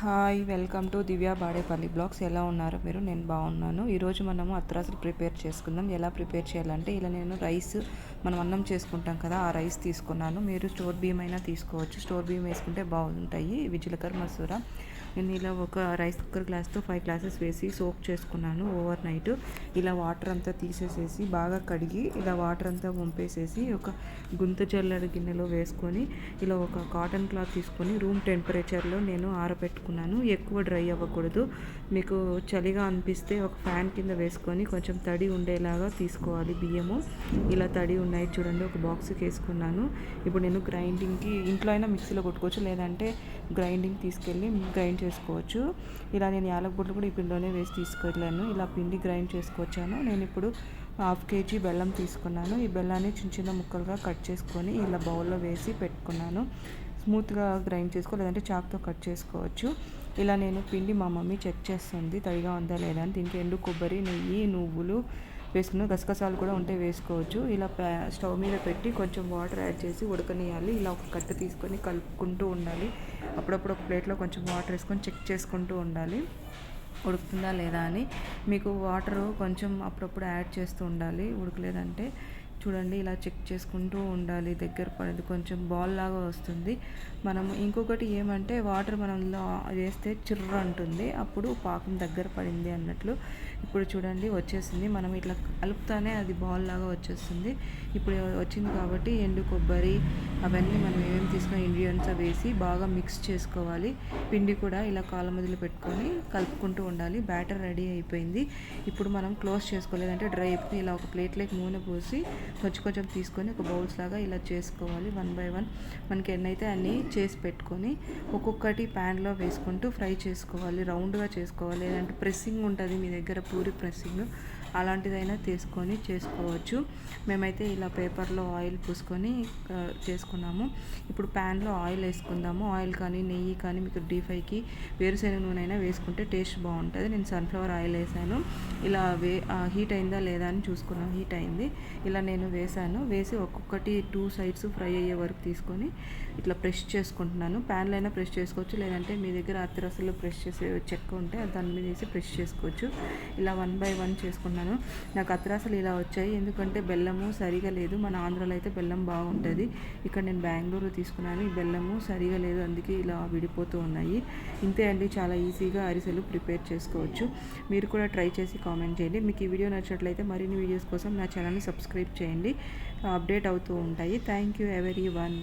Hi welcome to Divya Badepalli blogs. ఎలా ఉన్నారు మీరు? నేను బాగున్నాను. ఈరోజు మనము అత్రాసులు ప్రిపేర్ చేసుకుందాం. ఎలా ప్రిపేర్ చేయాలంటే ఇలా నేను రైస్ మనం అన్నం చేసుకుంటాం కదా ఆ రైస్ తీసుకున్నాను. మీరు స్టోర్ బియ్యం అయినా తీసుకోవచ్చు. స్టోర్ బియ్యం వేసుకుంటే బాగుంటాయి. విజలకర మసూర. నేను ఇలా ఒక రైస్ కుక్కర్ గ్లాస్తో ఫైవ్ గ్లాసెస్ వేసి సోక్ చేసుకున్నాను ఓవర్ నైట్. ఇలా వాటర్ అంతా తీసేసేసి బాగా కడిగి ఇలా వాటర్ అంతా వంపేసేసి ఒక గుంత జల్లెడ గిన్నెలో వేసుకొని ఇలా ఒక కాటన్ క్లాత్ తీసుకొని రూమ్ టెంపరేచర్లో నేను ఆరబెట్టుకున్నాను. తీసుకున్నాను ఎక్కువ డ్రై అవ్వకూడదు. మీకు చలిగా అనిపిస్తే ఒక ఫ్యాన్ కింద వేసుకొని కొంచెం తడి ఉండేలాగా తీసుకోవాలి బియ్యము. ఇలా తడి ఉన్నాయి చూడండి ఒక బాక్స్కి వేసుకున్నాను. ఇప్పుడు నేను గ్రైండింగ్కి ఇంట్లో అయినా మిక్సీలో కొట్టుకోవచ్చు లేదంటే గ్రైండింగ్ తీసుకెళ్ళి గ్రైండ్ చేసుకోవచ్చు. ఇలా నేను యాలక కూడా ఈ పిండిలోనే వేసి తీసుకెళ్ళాను. ఇలా పిండి గ్రైండ్ చేసుకొచ్చాను. నేను ఇప్పుడు హాఫ్ కేజీ బెల్లం తీసుకున్నాను. ఈ బెల్లాన్ని చిన్న చిన్న ముక్కలుగా కట్ చేసుకొని ఇలా బౌల్లో వేసి పెట్టుకున్నాను. స్మూత్గా గ్రైండ్ చేసుకో లేదంటే చాక్తో కట్ చేసుకోవచ్చు. ఇలా నేను పిండి మా మమ్మీ చెక్ చేస్తుంది తడిగా ఉందా లేదా అని. దీనికి ఎండు కొబ్బరి నెయ్యి నువ్వులు వేసుకున్న గసగసాలు కూడా ఉంటే వేసుకోవచ్చు. ఇలా స్టవ్ మీద పెట్టి కొంచెం వాటర్ యాడ్ చేసి ఉడకనియాలి. ఇలా ఒక కట్ట తీసుకొని కలుపుకుంటూ ఉండాలి. అప్పుడప్పుడు ఒక ప్లేట్లో కొంచెం వాటర్ వేసుకొని చెక్ చేసుకుంటూ ఉండాలి. ఉడుకుతుందా లేదా అని. మీకు వాటరు కొంచెం అప్పుడప్పుడు యాడ్ చేస్తూ ఉండాలి. ఉడకలేదంటే చూడండి ఇలా చెక్ చేసుకుంటూ ఉండాలి. దగ్గర పడేది. కొంచెం బాల్ లాగా వస్తుంది. మనము ఇంకొకటి ఏమంటే వాటర్ మనం వేస్తే చిర్ర అంటుంది. అప్పుడు పాకం దగ్గర పడింది అన్నట్లు ఇప్పుడు చూడండి వచ్చేసింది. మనం ఇట్లా కలుపుతానే అది బాల్ లాగా వచ్చేస్తుంది. ఇప్పుడు వచ్చింది కాబట్టి ఎండు కొబ్బరి అవన్నీ మనం ఏమేమి తీసుకున్న ఇంగ్రీడియంట్స్ వేసి బాగా మిక్స్ చేసుకోవాలి. పిండి కూడా ఇలా కాళ్ళ మొదలు పెట్టుకొని కలుపుకుంటూ ఉండాలి. బ్యాటర్ రెడీ అయిపోయింది. ఇప్పుడు మనం క్లోజ్ చేసుకోలేదంటే డ్రై అయిపోయి ఇలా ఒక ప్లేట్లోకి నూనె పోసి కొంచెం కొంచెం తీసుకొని ఒక బౌల్స్ లాగా ఇలా చేసుకోవాలి వన్ బై వన్. మనకి ఎన్నైతే అన్నీ చేసి పెట్టుకొని ఒక్కొక్కటి ప్యాన్లో వేసుకుంటూ ఫ్రై చేసుకోవాలి రౌండ్గా చేసుకోవాలి. లేదంటే ప్రెస్సింగ్ ఉంటుంది మీ దగ్గర పూరి ప్రెస్సింగ్. అలాంటిదైనా తీసుకొని చేసుకోవచ్చు. మేమైతే ఇలా పేపర్లో ఆయిల్ పూసుకొని చేసుకున్నాము. ఇప్పుడు ప్యాన్లో ఆయిల్ వేసుకుందాము. ఆయిల్ కానీ నెయ్యి కానీ మీకు డీ ఫ్రైకి వేరుశెనగ నూనె అయినా వేసుకుంటే టేస్ట్ బాగుంటుంది. నేను సన్ఫ్లవర్ ఆయిల్ వేసాను. ఇలా వే హీట్ అయిందా లేదా అని చూసుకున్నాను హీట్ అయింది. ఇలా నేను వేసాను వేసి ఒక్కొక్కటి టూ సైడ్స్ ఫ్రై అయ్యే వరకు తీసుకొని ఇట్లా ప్రెస్ చేసుకుంటున్నాను. ప్యాన్లో అయినా ప్రెస్ చేసుకోవచ్చు. లేదంటే మీ దగ్గర అతిరసలు ప్రెస్ చేసే చెక్క ఉంటే దాని మీద వేసి ప్రెస్ చేసుకోవచ్చు. ఇలా వన్ బై వన్ చేసుకున్నాను. నాకు అతిరసలు ఇలా వచ్చాయి. ఎందుకంటే బెల్లము సరిగా లేదు. మన ఆంధ్రాలో అయితే బెల్లం బాగుంటుంది. ఇక్కడ నేను బెంగళూరు తీసుకున్నాను. ఈ బెల్లము సరిగా లేదు. అందుకే ఇలా విడిపోతూ ఉన్నాయి. ఇంతే అండి. చాలా ఈజీగా అరిసెలు ప్రిపేర్ చేసుకోవచ్చు. మీరు కూడా ట్రై చేసి కామెంట్ చేయండి. మీకు ఈ వీడియో నచ్చినట్లయితే మరిన్ని వీడియోస్ కోసం నా ఛానల్ని సబ్స్క్రైబ్ చేయండి. అప్డేట్ అవుతూ ఉంటాయి. Thank you every one